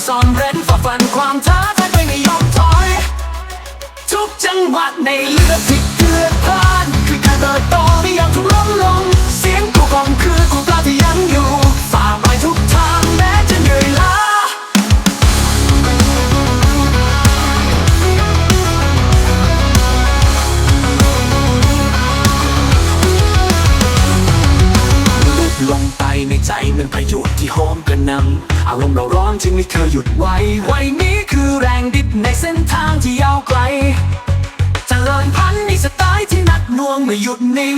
ที่ซ่อนเร้นฝ่าฟันความท้าทายไม่ยอมถอย ทุกจังหวัดในเลือดที่เกลือดพล่านคือการเติบโตไม่ยอมถูกล้มลง ใจเหมือนพายุที่โหมกระหนำอารมณ์เราร้อนจึงไม่เคยหยุดไว้ไว้นี้คือแรงดิบในเส้นทางที่ยาวไกลเจริญพันธุ์ในสไตล์ที่นักน่วงไม่หยุดนิ่ง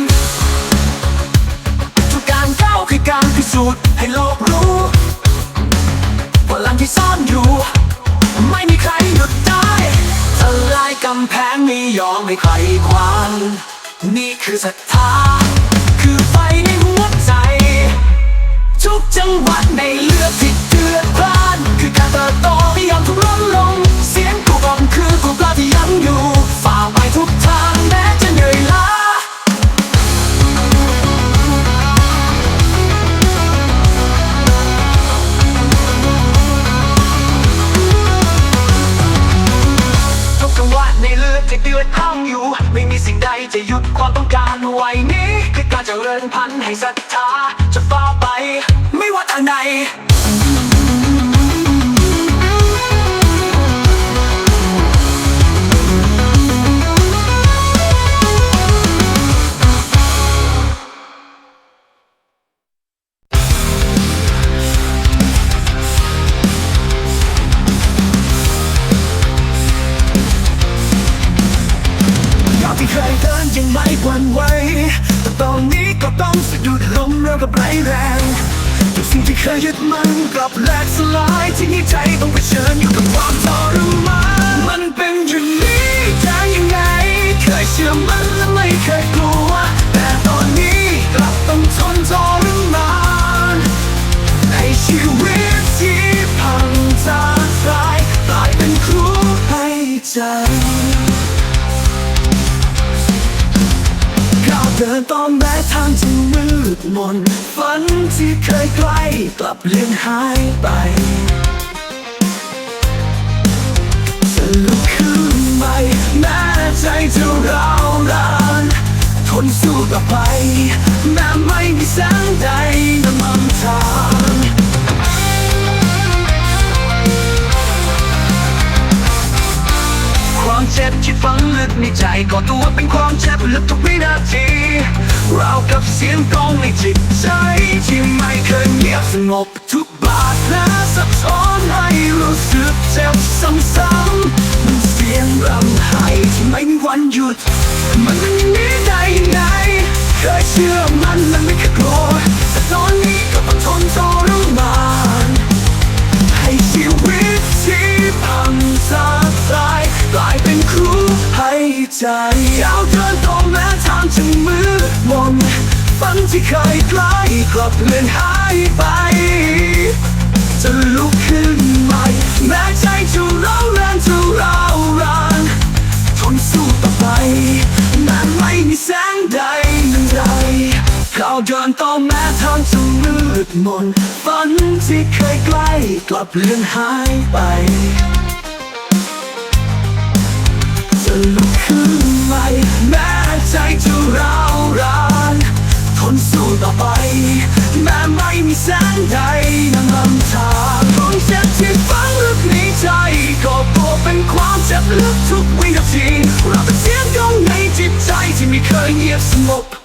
ทุกการก้าวคือการพิสูจน์ให้โลกรู้พลังที่ซ่อนอยู่ ไม่มีใครหยุดได้ทลายกำแพงไม่ยอมให้ใครขวางนี่คือศรัทธาคือไฟ ทุกจังหวัดในเลือดที่เดือดพล่านคือการเติบโตไม่ยอมถูกล้มลง เสียงกูกองคือกูกล้าที่ยังอยู่ฝ่าไปทุกทางแม้จะเหนื่อยล้าทุกจังหวะในเลือดที่เดือดข้างอยู่ ไม่มีสิ่งใดจะหยุดความต้องการไว้นี้คือการเจริญพันธุ์ให้ศรัทธาจะฟ้าไป ไมนฝันที่เคยใกล้กลับเลือนหายไปจะลุกขึ้นใหม่แม้ใจจะร้าวรานทนสู้ต่อไป แม้ไม่มีแสงใดนำมันทางความเจ็บที่ฝังลึกในใจก่อตัวเป็นความเจ็บลึกทุกวินาที ราวกับเสียงกลองในจิตใจ ที่ไม่เคยเงียบสงบทุกบาทแผลสะท้อนให้รู้สึกเจ็บซ้ำๆมันเสียงรำไห้ที่ไม่มีวันหยุด มันเป็นอย่างนี้ได้ยังไง เคยเชื่อมันและไม่เคยกลัวแต่ตอนนี้ก็ต้องทนต่อ ที่เคยใกล้กลับเลือนหายไป จะลุกขึ้นใหม่ แม้ใจจะร้าวแรงจะร้าวรานทนสู้ต่อไปแม้ไม่มีแสงใดหนึ่งใดก้าวเดินต่อแม้ทางจะมืดมนฝันที่เคยใกล้กลับเลือนหายไปจะลุกขึ้นใหม่แม้ใจจะร้าวราน ต่อไป แม้ไม่มีแสงใดนำลำทางความเจ็บที่ฝังลึกในใจก็บวเป็นความเจ็บลึกทุกวินาทีเราเป็นเสียงกองในจิตใจที่ไม่เคยเงียบสงบ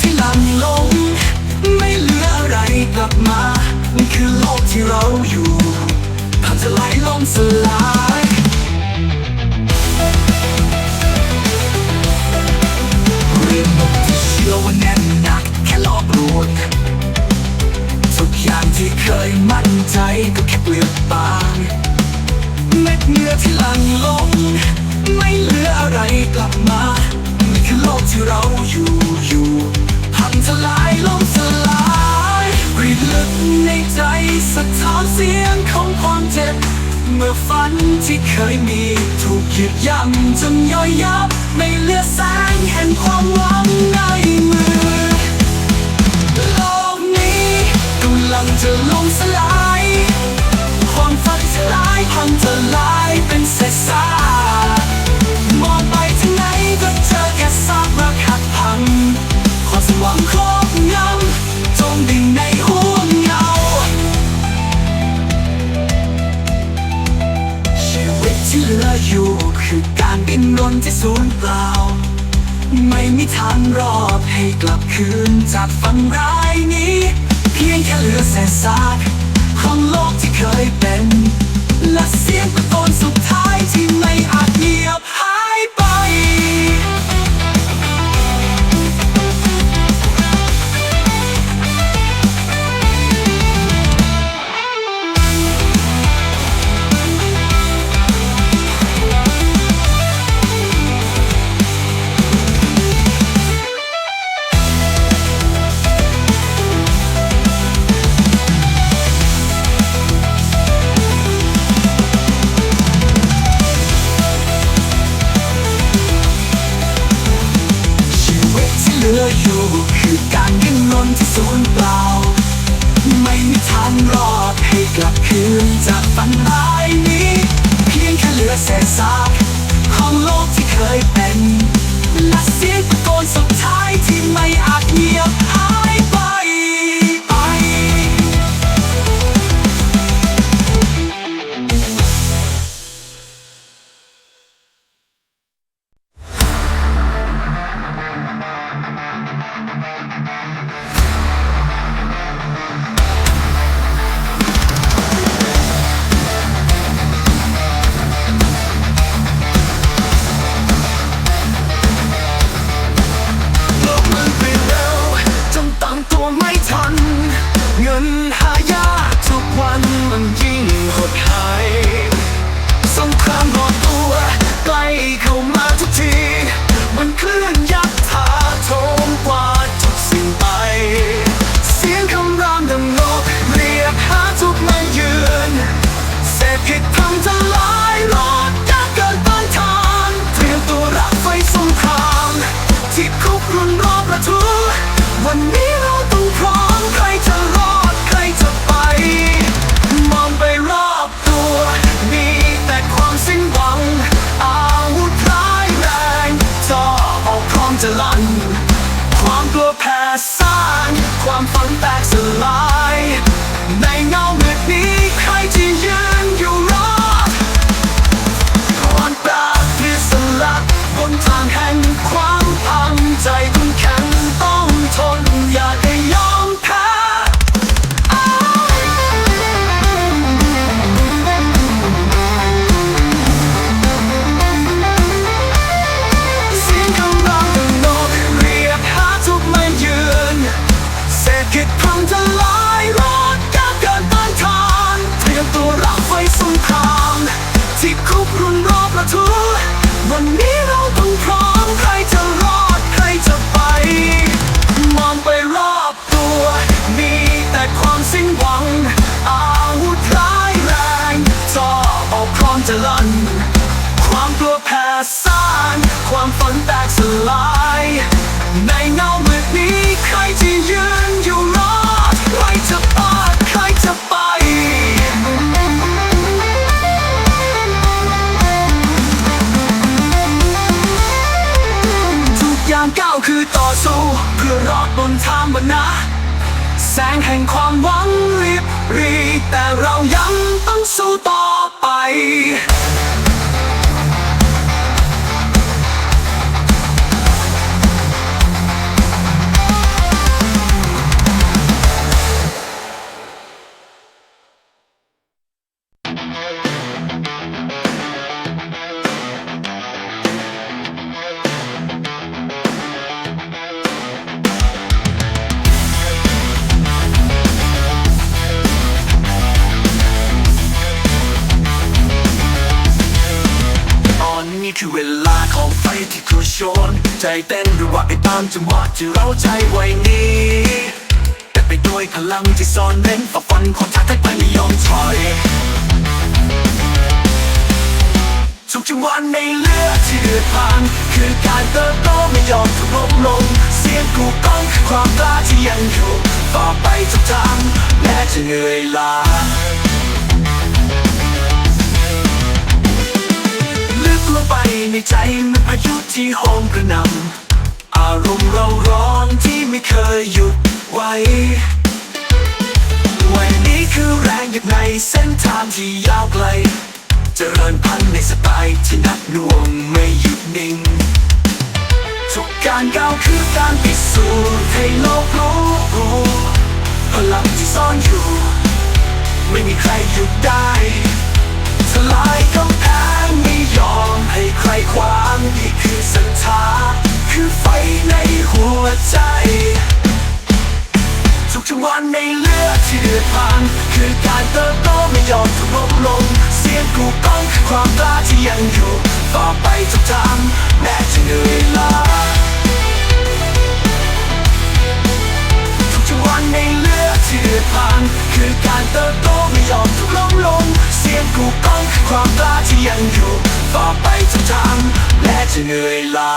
ที่หลั่งลง ไม่เหลืออะไรกลับมา นี่คือโลกที่เราอยู่พังจะไหลล่มสลายเรื่องหมดที่เชื่อว่าแน่นหนักแค่หลอกลวงทุกอย่างที่เคยมั่นใจก็แค่เปลือกบางเม็ดเหงื่อที่หลั่งลง ไม่เหลืออะไรกลับมา นี่คือโลกที่เราอยู่อยู่ พังทลายล่มสลายรีดลึกในใจสะท้อนเสียงของความเจ็บ เมื่อฝันที่เคยมีถูกหยุดยั้งจนย่อยยับ ไม่เหลือแสงแห่งความหวังในมือ โลกนี้กำลังจะล่มสลาย ความฝันจะลายพังจะลายเป็นเศษซาก ความสว่างครอบงำจมดิ่งในห่วงเงา ชีวิตที่เหลืออยู่คือการดิ้นรนที่สูญเปล่า ไม่มีทางรอดให้กลับคืนจากฝันร้ายนี้ เพียงแค่เหลือเศษซากของโลกที่เคยเป็น และเสียงตะโกนสุดท้าย เศษขิดพังทลายรอดก้าวเกินต้านทานเตรียมตัวรับไฟสงครามที่คุกรุนรอบระทุวันนี้เราต้องพร้อมใครจะรอดใครจะไป มองไปรอบตัว มีแต่ความสิ้นหวัง อาวุธร้ายแรงจ่อออกพร้อมจะลั่นความกลัวแผ่ซ่าน ความฝันแตกสลาย อดบนทางบนนะแสงแห่งความหวังรีบรีแต่เรายังต้องสู้ต่อไป เต้นหรัวไปตามจังหวะที่เราใจไว้นี้แต่ไปด้วยพลังที่ซ่อนเร้นฝ่าฟันความท้าทายไปไม่ยอมถอยทุกจังหวะในเลือดที่เดือดพล่านคือการเติบโตไม่ยอมถูกลบลง เสียงกูก้องคือความกล้าที่ยังอยู่ต่อไปทุกทางแม้จะเหนื่อยล้าลึกลงไปในใจมันพ ที่โหมกระนำอารมณ์เราร้อนที่ไม่เคยหยุดไว้วันนี้คือแรงอยู่ในเส้นทางที่ยาวไกลจเจริญพันธุ์ในสไตล์ที่นักหน่วงไม่หยุดนิ่ง ทุกการก้าวคือการพิสูจน์ให้โลกรู้พลังที่ซ่อนอยู่ ไม่มีใครหยุดได้ทลายกำแพงไม่ยอมให้ใครขวาง ศรัทธาคือไฟในหัวใจ ทุกจังหวะในเลือดที่เดือดพล่านคือการเติบโตไม่ยอมถูกลบลง เสียงกูก้องคือความกล้าที่ยังอยู่ ต่อไปทุกทางแม้จะเหนื่อยล้าทุกจังหวะในเลือดที่เดือดพานคือการเติบโตไม่ยอมถูกลบลง เสียงกูก้องคือความกล้าที่ยังอยู่ ต่อไปทุกทางแม้จะเหนื่อยล้า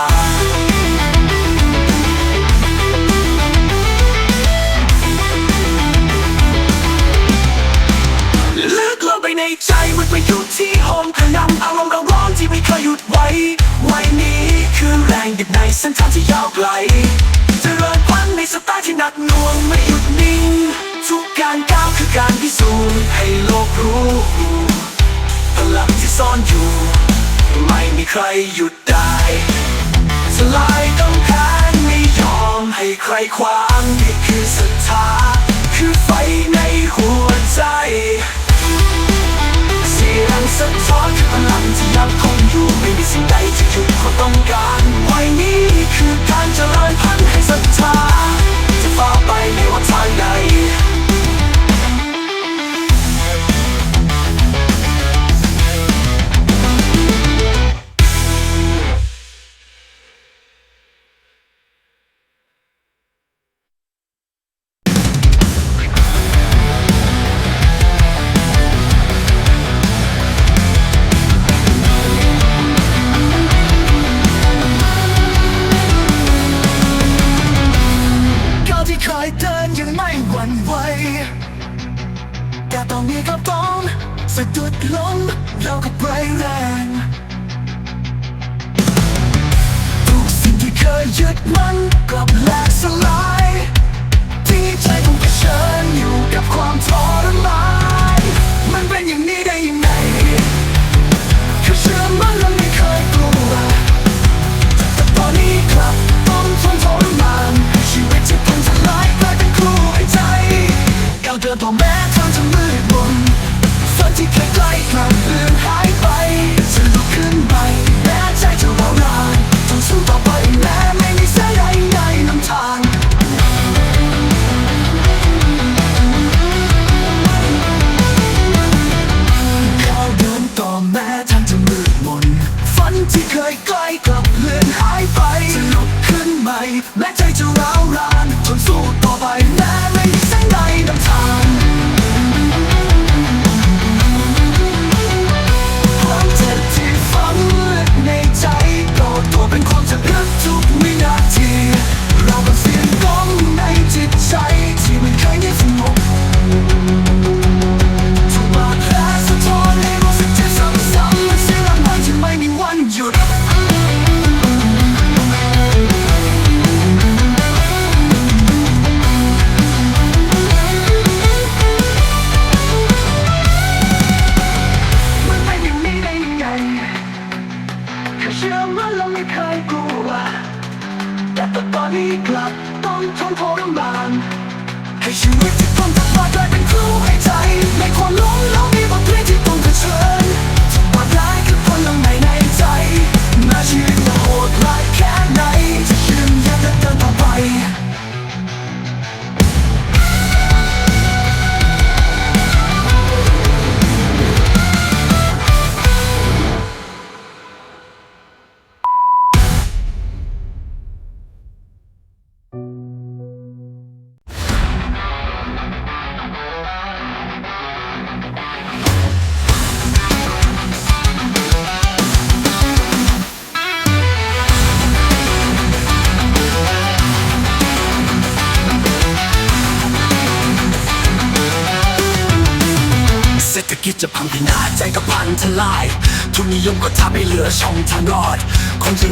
ลึกลงไปในใจมันไปอยู่ที่ห้องกระนำอารมณ์เราร้อนที่ไม่เคยหยุดไว้วันนี้คือแรงดิบในเส้นทางที่ยาวไกลจะเริญพันในสไตล์ที่หนักหน่วงไม่หยุดนิ่ง ทุกการก้าวคือการพิสูจน์ให้โลกรู้พลังที่ซ่อนอยู่ ไม่มีใครหยุดได้ สลายกำแพงไม่ยอมให้ใครความนี่คือ ย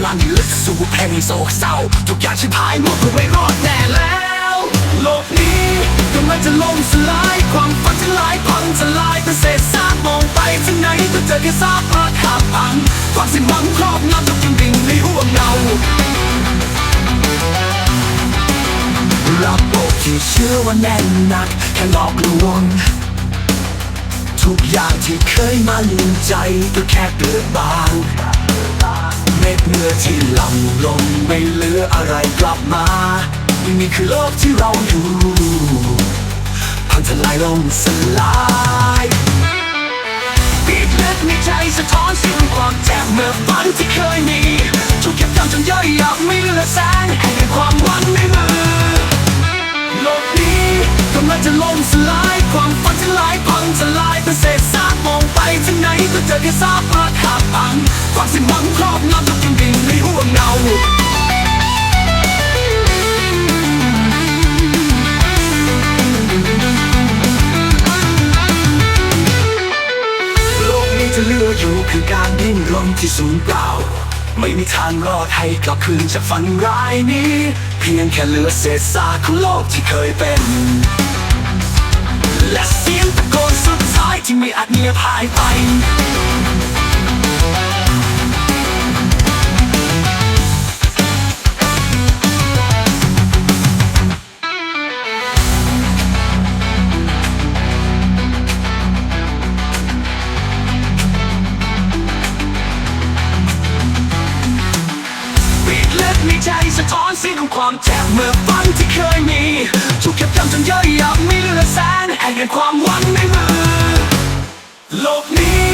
ลังลึกสู่เพลงโศกเศร้า ทุกอย่างชิบหายหมดเพื่อไม่รอดแน่แล้ว โลกนี้กำลังจะล่มสลาย ความฝันที่ลายพังทลายเป็นเศษซากมองไปที่ไหนก็เจอแค่ซากปรักหักพังความสิ้นหวังครอบงำทุกสิ่งดิ่งในห่วงเงารับโลกที่เชื่อว่าแน่นหนักแค่หลอกลวง ทุกอย่างที่เคยมั่นใจก็แค่เปลือกบาง ม็ดเนื้อที่หล่ำลงไม่เหลืออะไรกลับมา นี่คือโลกที่เราอยู่พังทลายลงสลายบีบเลือดในใจสะท้อนเสียงความแจ็บเมื่อฝันที่เคยมีถูกเก็บจำจนย่อยยับไม่เหลือแสงแห่งความหวังในมือโลกนี้กำลังจะล่มสลายความฝันที่ลายพังทลายเป็นเศษซากมองไปที่ไหนก็เจอแค่ซากปรักหักพังความสิ้นหวังครอบงำทุก สิ่งดิ่งในาโลกนี้จะเหลืออยู่คือการดิ้นรนที่สูญเปล่า ไม่มีทางรอดให้กลับคืนจากฝันร้ายนี้ เพียงแค่เหลือเศษซากของโลกที่เคยเป็น และเสียงตะโกนสุดท้ายที่ไม่อาจเงียบหายไป สะท้อนเสียงของความเจ็บเมื่อฝันที่เคยมีถูกเก็บจำจนเย่อะยับมีเหลือแสนแห่งเงินความหวังในมือ โลกนี้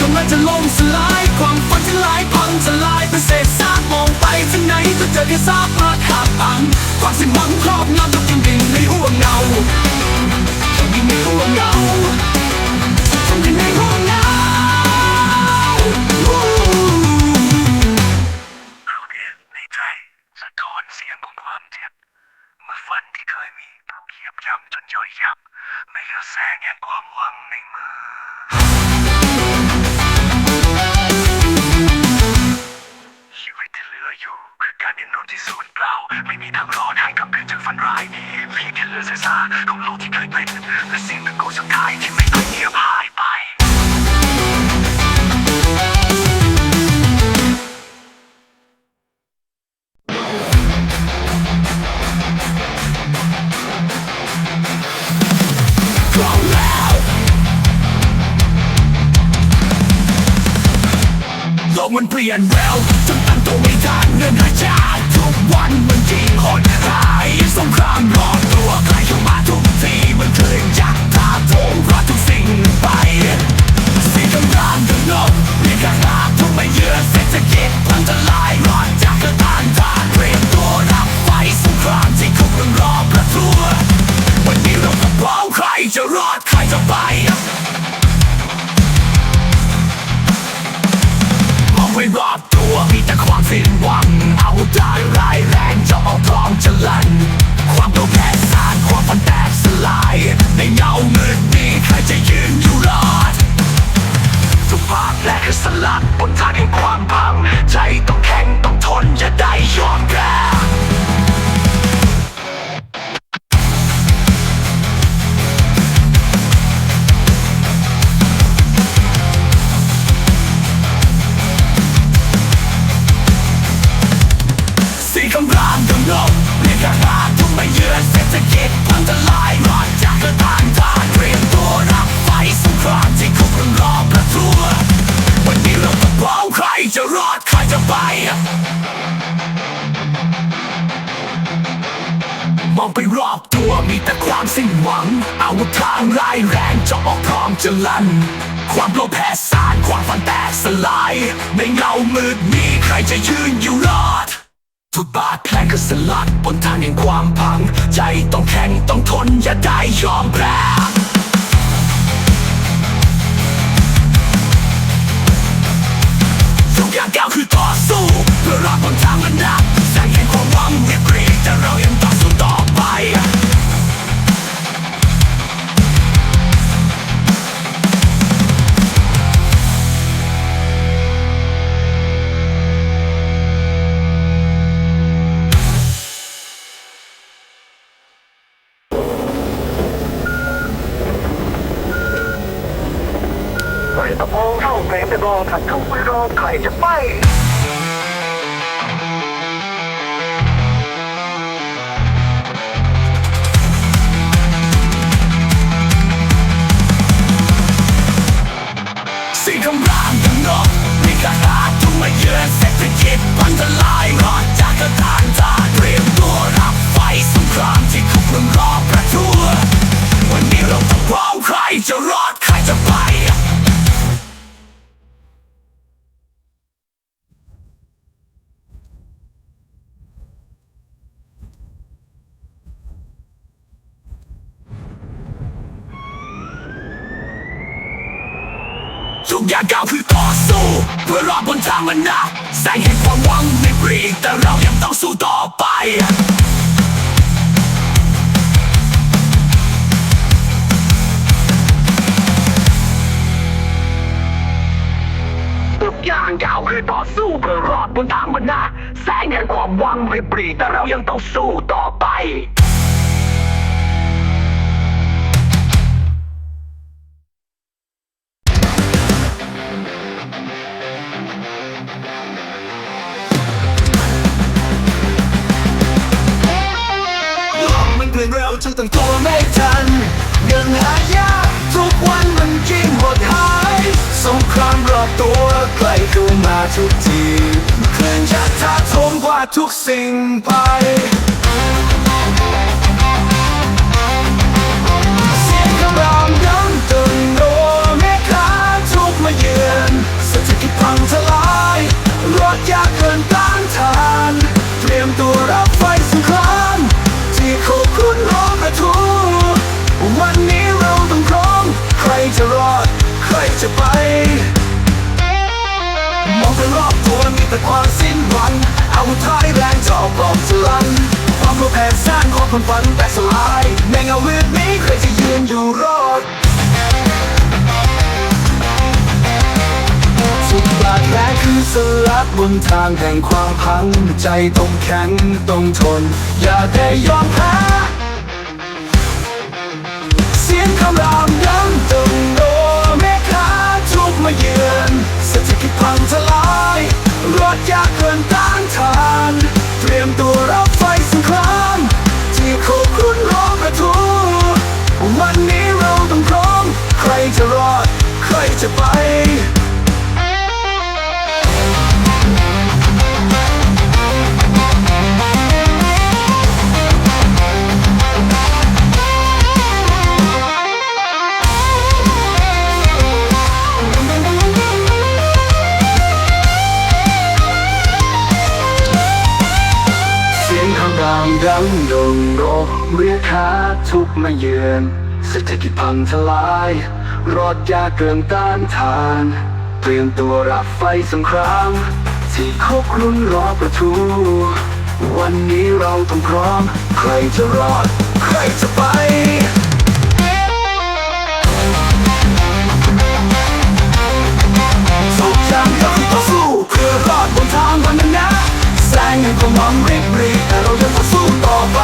กำลังจะล่มสลายความฝันที่ลายพังจะลายเป็นเศษซากมองไปที่ไหนก็เจอแค่ซากปรักหักพังความสิ้นหวังครอบงำทุกอย่าง การเดิ้นรนที่สูญเปล่า ไม่มีทางรอดให้กลับคืนจากฝันร้ายนี้เพียงแค่เหลือเศษซาของโลกที่เคยเป็นและสิ่งตะโกนสุดท้ายที่ไม่เคยเงียบหายไปพร้อมแล้วโลกมันเปลี่ยนเร็ว ยิ่งโหดร้ายสงครามรอบตัวใกล้เข้ามาทุกทีมันเคยยักตาโถมเพราะทุกสิ่งไปสิ่งกำลังดึงนกเรียกข้างทุกไม่เยือเศรษฐกิจพังทลายรอดจากกระตานทานเตรียมตัวรับไฟสงครามที่คุกเรื่องรอประทัววันนี้เราต้องพร้อมใครจะรอดใครจะไปมองไปรอบ ตัวมีแต่ความสิ้นหวัง เอาได้ร้ายแรงจะออกพร้อมจะลัน ความโลภแพ้สารความฝันแตกสลาย ในเงาเงินี้ใครจะยืนอยู่รอดสุภาพและคือสลัดบนทางแห่งความพัง ใจต้องแข็งต้องทนอย่าได้ยอมแพ้ ไปรอบตัวมีแต่ความสิ้นหวังเอาทางร้ายแรงจะออกพร้อมจะลันความโลภแพ้สารความฝันแตกสลาย ในเงามืดมีใครจะยืนอยู่รอดทุกบาดแผลก็สลัดบนทางแห่งความพัง ใจต้องแข็งต้องทนอย่าได้ยอมแพ้ทุกอย่างก้าวคือต่อสู้ เพื่อรับบนทางมันหนักแสงแห่งความหวังเรียบเรียงแต่เรายังต่อง ไป ไม่ตะพงองเข้าเพลงแต่มองถัดเข้าไปรอใครจะไป สู้เพื่อรอดบนทางมันนะแสงแห่งความหวังไม่ปรีแต่เรายังต้องสู้ต่อไปลกมันเปลี่ยนเร็วจนตั้งตัวไม่ทันเงินหายากทุกวันมันยิ่งหดหาย สงครามรอบตัวใกล้เข้ามาทุกทีเคลื่อนจะท้าทมกว่าทุกสิ่งไป แต่ความสิ้นหวังเอาท้ายแรงจะออกปลอมสลันความรู้แผนสร้างของคนฝันแตกสลายแมงเอาเลืดนี้ใครจะยืนอยู่รอดสุดบาดแผลคือสลักบนทางแห่งความพัง ใจต้องแข็งต้องทน อย่าได้ยอมแพ้เสียงคำรามดังตึงโนเมฆาทุกมาเยือนเศรษฐกิจพังทลาย รถยากเกินต้านทาน เตรียมตัวรับไฟสงครามที่คุกคุนรอประทุวันนี้เราต้องพร้อม ใครจะรอด ใครจะไป เรียกหาทุกมาเยือนเศรษฐกิจพังทลาย รอดยากเกินต้านทาน เตรียมตัวรับไฟสงคราม ที่คุกรุ่นรอประทุวันนี้เราต้องพร้อม ใครจะรอด ใครจะไปสุขจังก็คือต่อสู้เพื่อรอดบนทางวันนั้นนะแสงแห่งความหวังริบรีแต่เราจะต้องสู้ต่อไป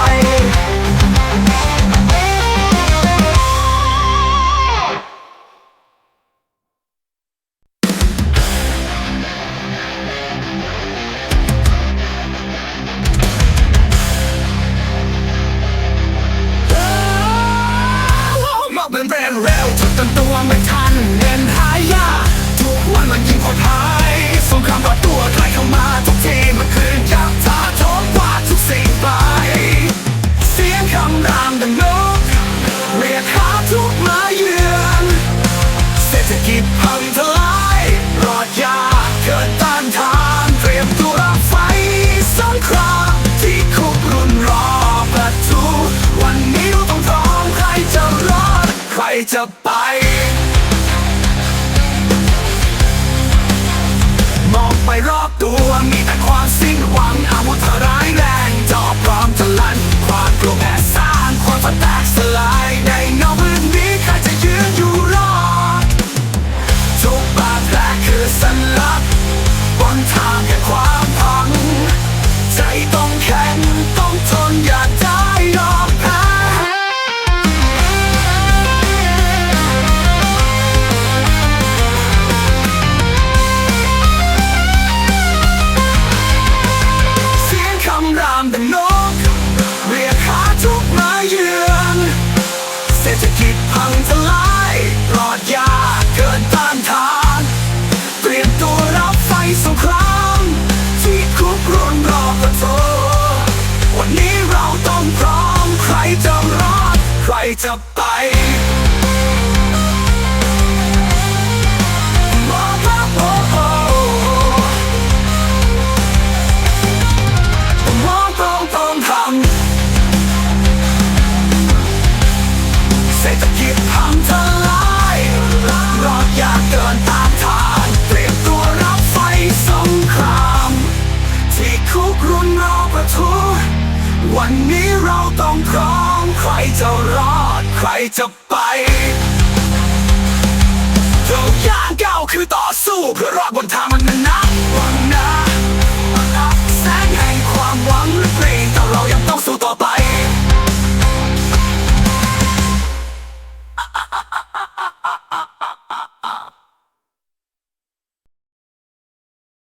ตัวมีแต่ความสิ้นหวังอาวุธระ จะไปเศรษฐกิจพังทลายรอดยากเกินตานทานเตรีตัวรับไฟสงคราม ที่คุกรุนเราประทุ วันนี้เราต้องพร้อมใครจะรอ ใครจะไปทุกอย่างก้าวคือต่อสู้เพื่อรอดบนทางมันนั้น